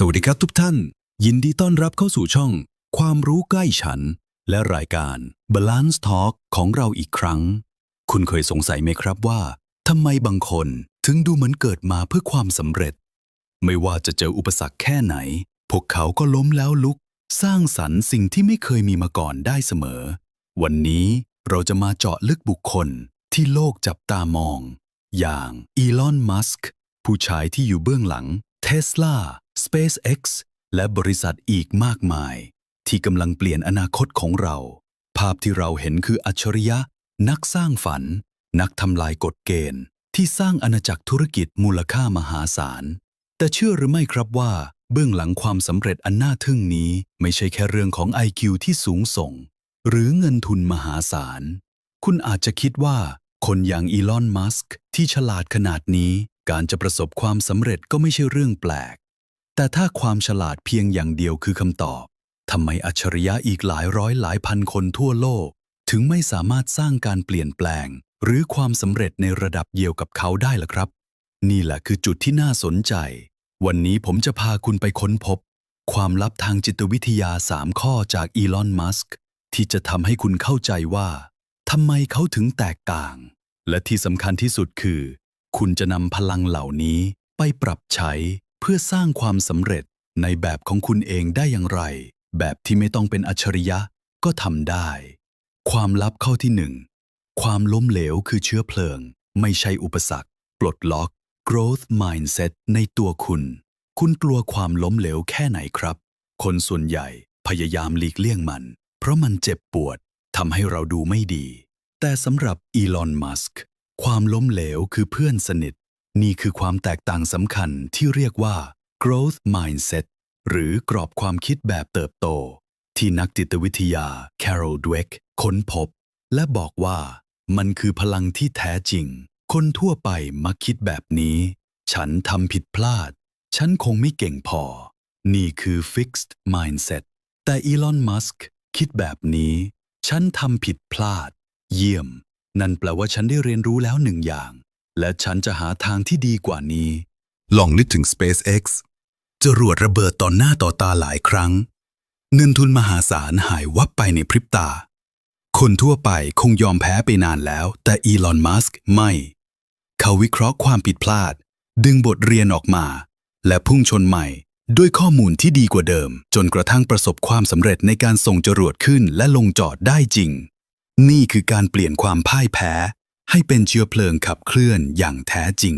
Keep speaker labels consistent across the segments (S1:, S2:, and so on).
S1: สวัสดีครับทุกท่าน ยินดีต้อนรับเข้าสู่ช่อง ความรู้ใกล้ฉัน และรายการ Balance Talk ของเราอีกครั้ง คุณเคยสงสัยไหมครับว่าทำไมบางคนถึงดูเหมือนเกิดมาเพื่อความสำเร็จ ไม่ว่าจะเจออุปสรรคแค่ไหน พวกเขาก็ล้มแล้วลุก สร้างสรรค์สิ่งที่ไม่เคยมีมาก่อนได้เสมอ วันนี้เราจะมาเจาะลึกบุคคลที่โลกจับตามอง อย่างอีลอนมัสก์ผู้ชายที่อยู่เบื้องหลัง Tesla SpaceX และบริษัทอีกมากมาย ที่กำลังเปลี่ยนอนาคตของเรา ภาพที่เราเห็นคืออัจฉริยะ นักสร้างฝัน นักทำลายกฎเกณฑ์ ที่สร้างอาณาจักรธุรกิจมูลค่ามหาศาล แต่เชื่อหรือไม่ครับว่า เบื้องหลังความสำเร็จอันน่าทึ่งนี้ไม่ใช่แค่เรื่องของ IQ ที่สูงส่ง หรือเงินทุนมหาศาล คุณอาจจะคิดว่า คนอย่างอีลอน มัสก์ที่ฉลาดขนาดนี้ การจะประสบความสำเร็จก็ไม่ใช่เรื่องแปลก แต่ถ้าความฉลาดเพียงอย่างเดียวคือคำตอบทำไมอัจฉริยะอีกหลายร้อยหลายพันคนทั่วโลก ถึงไม่สามารถสร้างการเปลี่ยนแปลง หรือความสำเร็จในระดับเดียวกับเขาได้ล่ะครับ นี่แหละคือจุดที่น่าสนใจ วันนี้ผมจะพาคุณไปค้นพบ ความลับทางจิตวิทยา 3 ข้อจากอีลอนมัสก์ที่จะทำให้คุณเข้าใจว่าทำไมเขาถึงแตกต่าง และที่สำคัญที่สุดคือ คุณจะนำพลังเหล่านี้ไปปรับใช้ พื่อสร้างความสำเร็จในแบบของคุณเองได้อย่างไร แบบที่ไม่ต้องเป็นอัจฉริยะก็ทำได้ ความลับข้อที่หนึ่งความล้มเหลวคือเชื้อเพลิง ไม่ใช่อุปสรรค ปลดล็อก growth mindset ในตัวคุณ คุณกลัวความล้มเหลวแค่ไหนครับ คนส่วนใหญ่พยายามหลีกเลี่ยงมัน เพราะมันเจ็บปวดทำให้เราดูไม่ดี แต่สำหรับอีลอน มัสก์ ความล้มเหลวคือเพื่อนสนิท นี่คือความแตกต่างสำคัญที่เรียกว่า growth mindset หรือกรอบความคิดแบบเติบโต ที่นักจิตวิทยา Carol Dweck ค้นพบ และบอกว่ามันคือพลังที่แท้จริง คนทั่วไปมักคิดแบบนี้ ฉันทำผิดพลาด ฉันคงไม่เก่งพอ นี่คือ fixed mindset แต่อีลอนมัสก์คิดแบบนี้ ฉันทำผิดพลาด เยี่ยม นั่นแปลว่าฉันได้เรียนรู้แล้วหนึ่งอย่าง และฉันจะหาทางที่ดีกว่านี้ ลองนึกถึง SpaceX จรวดระเบิดต่อหน้าต่อตาหลายครั้ง เงินทุนมหาศาลหายวับไปในพริบตา คนทั่วไปคงยอมแพ้ไปนานแล้ว แต่อีลอนมัสก์ไม่ เขาวิเคราะห์ความผิดพลาด ดึงบทเรียนออกมา และพุ่งชนใหม่ ด้วยข้อมูลที่ดีกว่าเดิม จนกระทั่งประสบความสำเร็จในการส่งจรวดขึ้นและลงจอดได้จริง นี่คือการเปลี่ยนความพ่ายแพ้ ให้เป็นเชื้อเพลิงขับเคลื่อนอย่างแท้จริง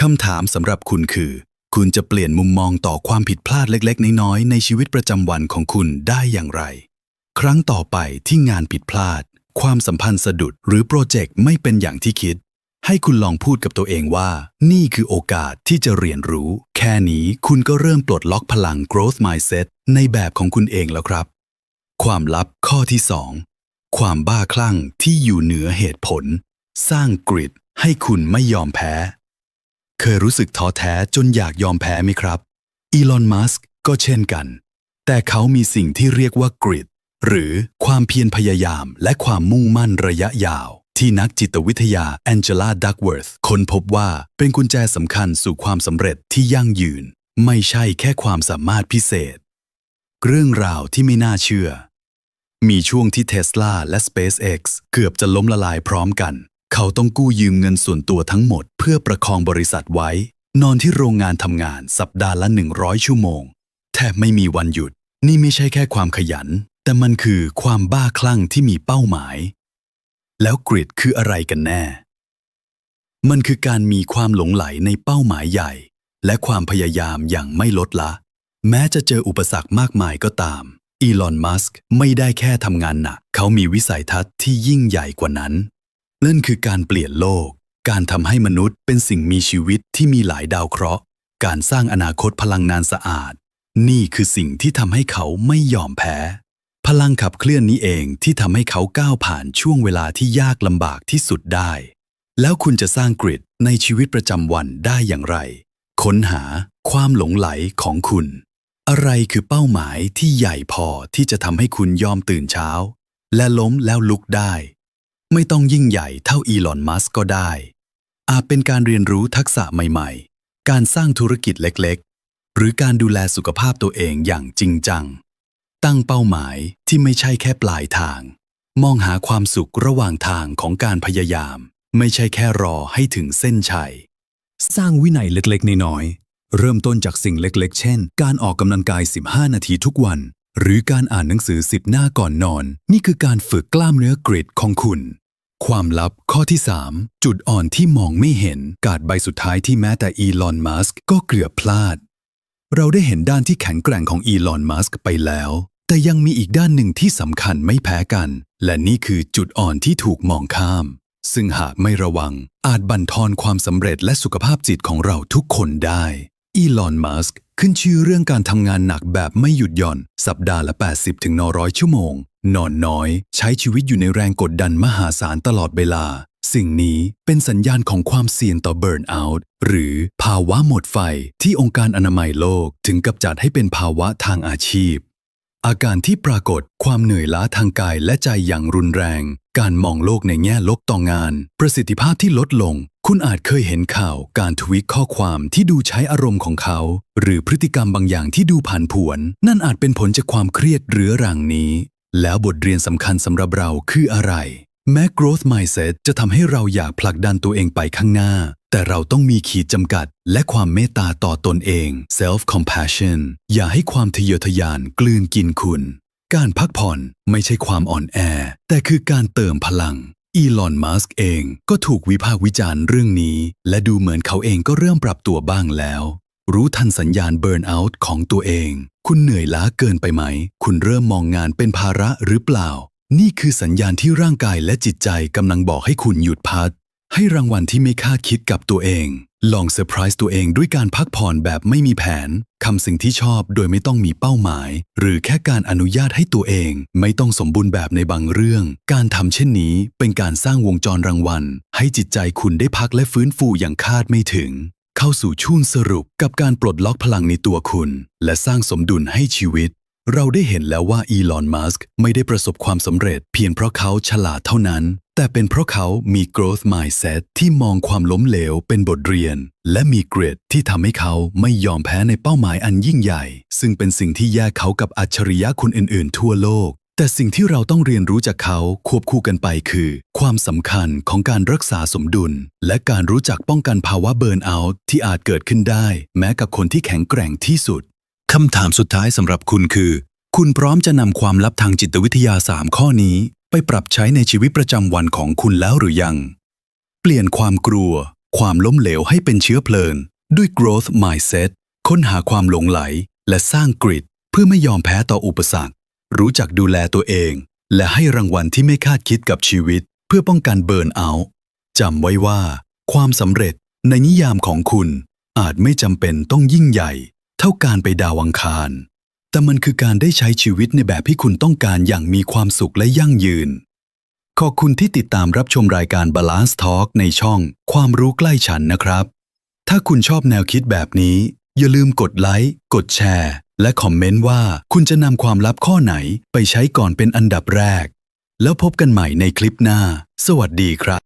S1: คำถามสำหรับคุณคือ คุณจะเปลี่ยนมุมมองต่อความผิดพลาดเล็กๆ น้อยๆในชีวิตประจำวันของคุณได้อย่างไร ครั้งต่อไปที่งานผิดพลาด ความสัมพันธ์สะดุดหรือโปรเจกต์ไม่เป็นอย่างที่คิด ให้คุณลองพูดกับตัวเองว่า นี่คือโอกาสที่จะเรียนรู้ แค่นี้คุณก็เริ่มปลดล็อกพลัง growth mindset ในแบบของคุณเองแล้วครับ ความลับข้อที่ 2 ความบ้าคลั่งที่อยู่เหนือเหตุผล สร้างกริดให้คุณไม่ยอมแพ้ เคยรู้สึกท้อแท้จนอยากยอมแพ้ไหมครับ อีลอน มัสก์ก็เช่นกัน แต่เขามีสิ่งที่เรียกว่ากริดหรือความเพียรพยายามและความมุ่งมั่นระยะยาว ที่นักจิตวิทยาแองเจลาดักเวิร์ธค้นพบว่าเป็นกุญแจสำคัญสู่ความสำเร็จที่ยั่งยืน ไม่ใช่แค่ความสามารถพิเศษ เรื่องราวที่ไม่น่าเชื่อ มีช่วงที่เทสลาและ SpaceX เกือบจะล้มละลายพร้อมกัน เขาต้องกู้ยืมเงินส่วนตัวทั้งหมด เพื่อประคองบริษัทไว้ นอนที่โรงงานทำงานสัปดาห์ละ 100 ชั่วโมง แทบไม่มีวันหยุด นี่ไม่ใช่แค่ความขยัน แต่มันคือความบ้าคลั่งที่มีเป้าหมาย แล้วกริดคืออะไรกันแน่ มันคือการมีความหลงไหลในเป้าหมายใหญ่ และความพยายามอย่างไม่ลดละ แม้จะเจออุปสรรคมากมายก็ตาม อีลอนมัสก์ไม่ได้แค่ทำงานหนัก เขามีวิสัยทัศน์ที่ยิ่งใหญ่กว่านั้น นั่นคือการเปลี่ยนโลก การทำให้มนุษย์เป็นสิ่งมีชีวิตที่มีหลายดาวเคราะห์ การสร้างอนาคตพลังงานสะอาด นี่คือสิ่งที่ทำให้เขาไม่ยอมแพ้ พลังขับเคลื่อนนี้เองที่ทำให้เขาก้าวผ่านช่วงเวลาที่ยากลำบากที่สุดได้ แล้วคุณจะสร้างกริดในชีวิตประจำวันได้อย่างไร ค้นหาความหลงไหลของคุณ อะไรคือเป้าหมายที่ใหญ่พอที่จะทำให้คุณยอมตื่นเช้า และล้มแล้วลุกได้ ไม่ต้องยิ่งใหญ่เท่าอีลอนมัสก์ก็ได้ อาจเป็นการเรียนรู้ทักษะใหม่ๆ การสร้างธุรกิจเล็กๆ หรือการดูแลสุขภาพตัวเองอย่างจริงจัง ตั้งเป้าหมายที่ไม่ใช่แค่ปลายทาง มองหาความสุขระหว่างทางของการพยายาม ไม่ใช่แค่รอให้ถึงเส้นชัย สร้างวินัยเล็กๆน้อยๆ เริ่มต้นจากสิ่งเล็กๆ เช่น การออกกำลังกาย 15 นาทีทุกวัน หรือการอ่านหนังสือ 10 หน้าก่อนนอน นี่คือการฝึกกล้ามเนื้อกริดของคุณ ความลับข้อที่ 3 จุดอ่อนที่มองไม่เห็น การดใบสุดท้ายที่แม้แต่อีลอน มัสก์ก็เกือบพลาด เราได้เห็นด้านที่แข็งแกร่งของอีลอน มัสก์ไปแล้ว แต่ยังมีอีกด้านหนึ่งที่สำคัญไม่แพ้กัน และนี่คือจุดอ่อนที่ถูกมองข้าม ซึ่งหากไม่ระวัง อาจบั่นทอนความสำเร็จและสุขภาพจิตของเราทุกคนได้ อีลอน มัสก์ขึ้นชื่อเรื่องการทำงานหนักแบบไม่หยุดหย่อน สัปดาห์ละ 80ถึง100ชั่วโมง นอนน้อย ใช้ชีวิตอยู่ในแรงกดดันมหาศาลตลอดเวลา สิ่งนี้เป็นสัญญาณของความเสี่ยงต่อเบิร์นเอาท์หรือภาวะหมดไฟที่องค์การอนามัยโลกถึงกับจัดให้เป็นภาวะทางอาชีพ อาการที่ปรากฏความเหนื่อยล้าทางกายและใจอย่างรุนแรง การมองโลกในแง่ลบต่องาน ประสิทธิภาพที่ลดลง คุณอาจเคยเห็นข่าวการทวิตข้อความที่ดูใช้อารมณ์ของเขา หรือพฤติกรรมบางอย่างที่ดูผันผวน นั่นอาจเป็นผลจากความเครียดเรื้อรังนี้ แล้วบทเรียนสำคัญสำหรับเราคืออะไร แม้ growth mindset จะทำให้เราอยากผลักดันตัวเองไปข้างหน้า แต่เราต้องมีขีดจำกัด และความเมตตาต่อตนเอง self compassion อย่าให้ความทะเยอทะยานกลืนกินคุณ การพักผ่อนไม่ใช่ความอ่อนแอ แต่คือการเติมพลัง อีลอน มัสก์เองก็ถูกวิพากษ์วิจารณ์เรื่องนี้ และดูเหมือนเขาเองก็เริ่มปรับตัวบ้างแล้ว รู้ทันสัญญาณเบิร์นเอาท์ของตัวเอง คุณเหนื่อยล้าเกินไปไหม คุณเริ่มมองงานเป็นภาระหรือเปล่า นี่คือสัญญาณที่ร่างกายและจิตใจกำลังบอกให้คุณหยุดพักให้รางวัลที่ไม่คาดคิดกับตัวเอง ลองเซอร์ไพรส์ตัวเองด้วยการพักผ่อนแบบไม่มีแผน คำสิ่งที่ชอบโดยไม่ต้องมีเป้าหมาย หรือแค่การอนุญาตให้ตัวเอง ไม่ต้องสมบูรณ์แบบในบางเรื่อง การทำเช่นนี้เป็นการสร้างวงจรรางวัล ให้จิตใจคุณได้พักและฟื้นฟูอย่างคาดไม่ถึง เข้าสู่ช่วงสรุปกับการปลดล็อกพลังในตัวคุณ และสร้างสมดุลให้ชีวิต เราได้เห็นแล้วว่าอีลอนมัสก์ไม่ได้ประสบความสำเร็จเพียงเพราะเขาฉลาดเท่านั้น แต่เป็นเพราะเขามี growth mindset ที่มองความล้มเหลวเป็นบทเรียน และมี grit ที่ทำให้เขาไม่ยอมแพ้ในเป้าหมายอันยิ่งใหญ่ ซึ่งเป็นสิ่งที่แยกเขากับอัจฉริยะคนอื่น ๆ ทั่วโลก แต่สิ่งที่เราต้องเรียนรู้จากเขาควบคู่กันไปคือ ความสำคัญของการรักษาสมดุล และการรู้จักป้องกันภาวะเบิร์นเอาท์ที่อาจเกิดขึ้นได้ แม้กับคนที่แข็งแกร่งที่สุด คำถามสุดท้ายสำหรับคุณคือ คุณพร้อมจะนำความลับทางจิตวิทยา 3 ข้อนี้ ไปปรับใช้ในชีวิตประจำวันของคุณแล้วหรือยัง เปลี่ยนความกลัว ความล้มเหลวให้เป็นเชื้อเพลิงด้วย growth mindset ค้นหาความหลงไหล และสร้างกริดเพื่อไม่ยอมแพ้ต่ออุปสรรค รู้จักดูแลตัวเอง และให้รางวัลที่ไม่คาดคิดกับชีวิต เพื่อป้องกันเบิร์นเอาท์จำไว้ว่า ความสำเร็จในนิยามของคุณ อาจไม่จำเป็นต้องยิ่งใหญ่ เท่าการไปดาวอังคาร แต่มันคือการได้ใช้ชีวิตในแบบที่คุณต้องการอย่างมีความสุขและยั่งยืน ขอบคุณที่ติดตามรับชมรายการ Balance Talk ในช่อง ความรู้ใกล้ฉันนะครับ ถ้าคุณชอบแนวคิดแบบนี้ อย่าลืมกดไลค์ กดแชร์ และคอมเมนต์ว่าคุณจะนำความลับข้อไหนไปใช้ก่อนเป็นอันดับแรก แล้วพบกันใหม่ในคลิปหน้า สวัสดีครับ